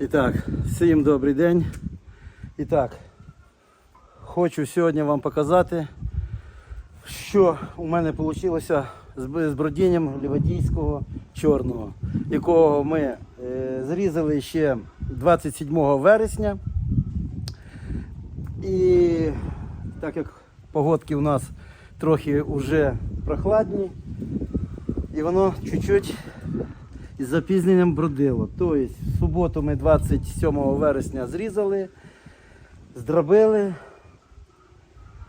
І так, всім добрий день. І так, хочу сьогодні вам показати, що у мене вийшло з бродінням лівадійського чорного, якого ми е, зрізали ще 27 вересня. І так як погодки у нас трохи вже прохладні, і воно чуть-чуть із запізненням бродило. Тобто, в суботу ми 27 вересня зрізали, здробили,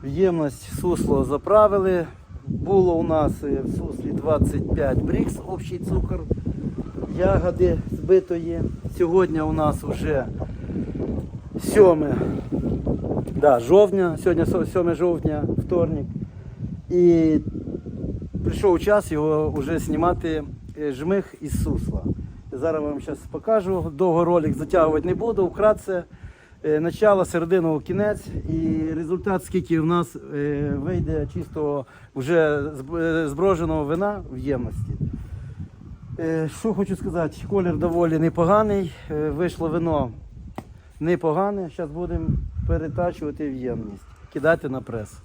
в ємність сусло заправили. Було у нас е, в суслі 25 брікс, общий цукор, ягоди збитої. Сьогодні у нас вже 7 да, жовтня, сьогодні 7 жовтня, вторник. І прийшов час його вже знімати жмих із сусла. Зараз вам зараз покажу. Довго ролик затягувати не буду. Вкратце е, начало, середину, кінець і результат, скільки в нас е, вийде чистого вже е, зброженого вина в ємності. Е, Що хочу сказати, колір доволі непоганий. Е, Вийшло вино непогане. Зараз будемо перетачувати в ємність, кидати на прес.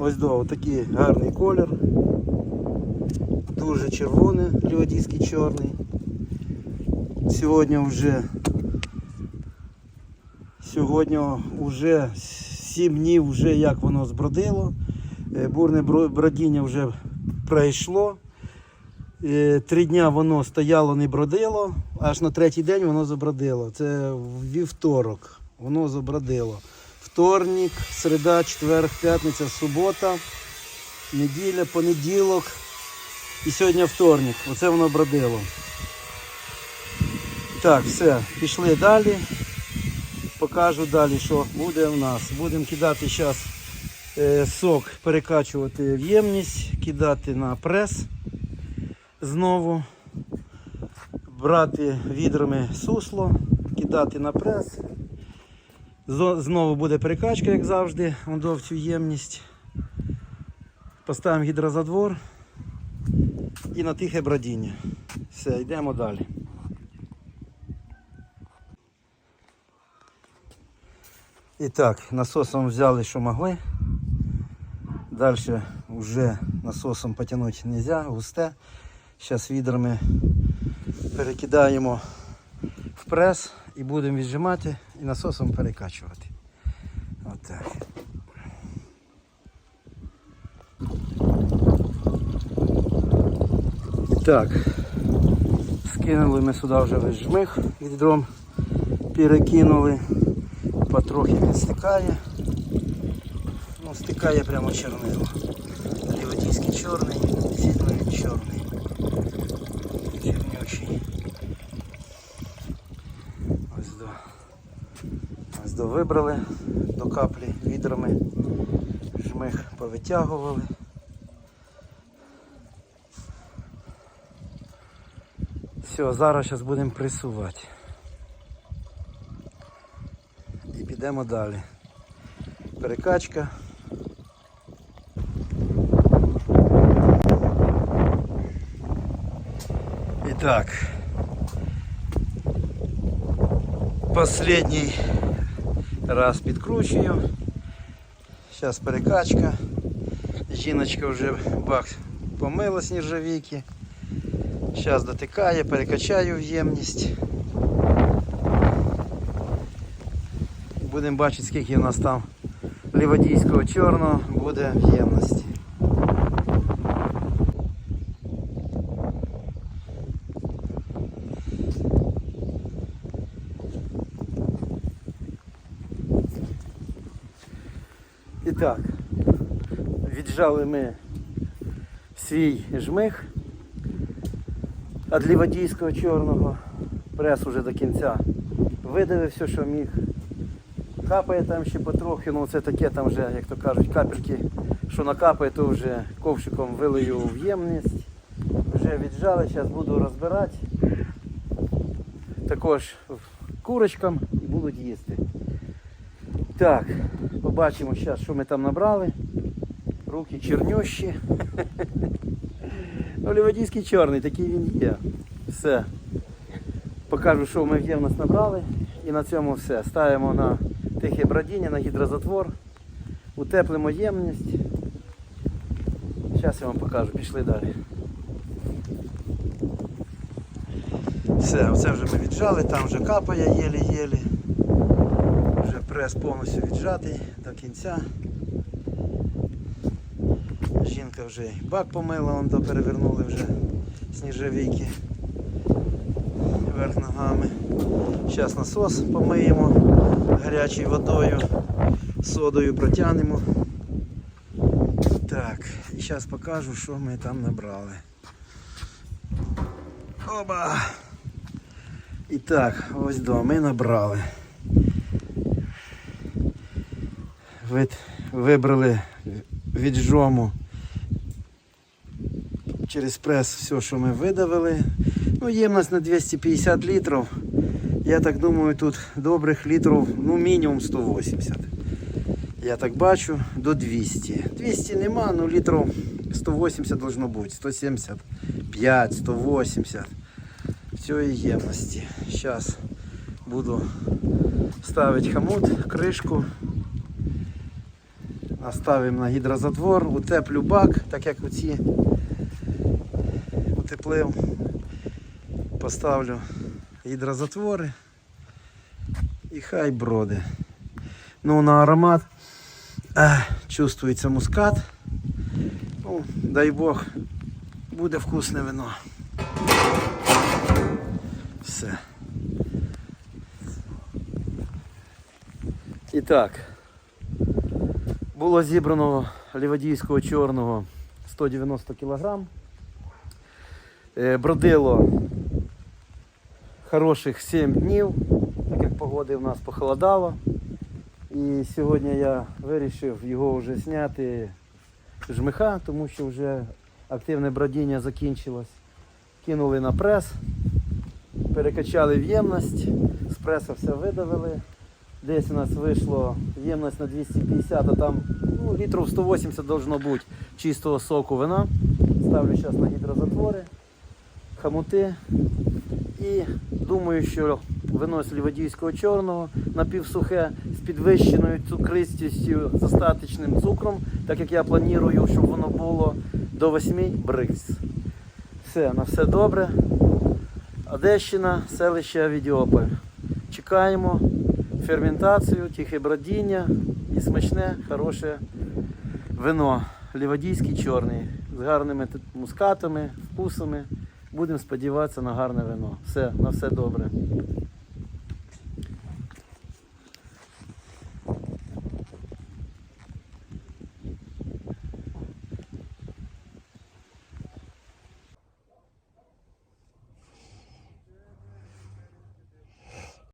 Ось до такий гарний колір. Дуже червоний, льодійський чорний. Сьогодні вже сьогодні вже 7 днів вже як воно збродило. Е, Бурне бродіння вже пройшло. Е, Три дня воно стояло, не бродило, аж на третій день воно забродило. Це вівторок воно забродило. Вторник, середа, четвер, п'ятниця, субота, неділя, понеділок і сьогодні вторник. Оце воно бродило. Так, все, пішли далі. Покажу далі, що буде в нас. Будемо кидати зараз сок, перекачувати в ємність, кидати на прес знову, брати відрами сусло, кидати на прес. Знову буде перекачка, як завжди, в цю ємність. Поставимо гідрозадвор і на тихе бродіння. Все, йдемо далі. І так, насосом взяли, що могли. Далі вже насосом потягнути не можна, густе. Зараз відрами перекидаємо в прес і будемо віджимати і насосом перекачувати. Отак. Так, скинули ми сюди вже весь жмих відром, перекинули, потрохи він стикає. Ну, стикає прямо чорнило. Ліводійський чорний, сідний чорний. Чернючий. До. Ось до вибрали до каплі відрами. Жмих повитягували. Все, зараз зараз будемо пресувати. І підемо далі. Перекачка. Итак, последний раз підкручую. Зараз перекачка. Жіночка вже бак помила з нержавійки. Зараз дотикає, перекачаю в ємність. Будемо бачити, скільки у нас там ліводійського чорного буде в. І так, віджали ми свій жмих від ліводійського чорного. Прес уже до кінця видавив все, що міг. Капає там ще потрохи, ну це таке там вже, як то кажуть, капельки, що накапає, то вже ковшиком вилию в ємність. Вже віджали, зараз буду розбирати. Також курочкам будуть їсти. Так, побачимо зараз, що ми там набрали. Руки чорнющі. Ну, ліводійський чорний, такий він є. Все. Покажу, що ми в ємність набрали. І на цьому все. Ставимо на тихе бродіння, на гідрозатвор. Утеплимо ємність. Зараз я вам покажу, пішли далі. Все, оце вже ми віджали, там вже капає єлі-єлі. Прес повністю віджатий до кінця. Жінка вже й бак помила, он до перевернули вже сніжовики вверх ногами. Зараз насос помиємо гарячою водою, содою протягнемо. Так, і зараз покажу, що ми там набрали. Оба! І так, ось до ми набрали. Вид, вибрали від жому через прес все, що ми видавили. Ну, ємність на 250 літрів. Я так думаю, тут добрих літрів, ну мінімум 180. Я так бачу, до 200. 200 нема, ну літрів 180 должно бути, 175, 180. Цієї ємності. Зараз буду ставити хомут, кришку. Наставимо на гідрозатвор, утеплю бак, так як оці утеплив. Поставлю гідрозатвори і хай броди. Ну на аромат е, чувствується мускат. Ну, дай Бог, буде вкусне вино. Все. І так. Було зібрано лівадійського чорного 190 кг. Бродило хороших 7 днів, так як погоди в нас похолодало. І сьогодні я вирішив його вже зняти з жмиха, тому що вже активне бродіння закінчилось. Кинули на прес, перекачали в ємність, з преса все видавили. Десь у нас вийшло ємність на 250, а там ну, літрів 180 должно бути чистого соку вина. Ставлю зараз на гідрозатвори, хамути. І думаю, що вино з лівадійського чорного напівсухе з підвищеною цукристістю з остаточним цукром, так як я планую, щоб воно було до 8 брикс. Все, на все добре. Одещина, селище Відіополь. Чекаємо ферментацію, тихе бродіння і смачне, хороше вино. Лівадійський чорний з гарними мускатами, вкусами. Будемо сподіватися на гарне вино. Все, на все добре.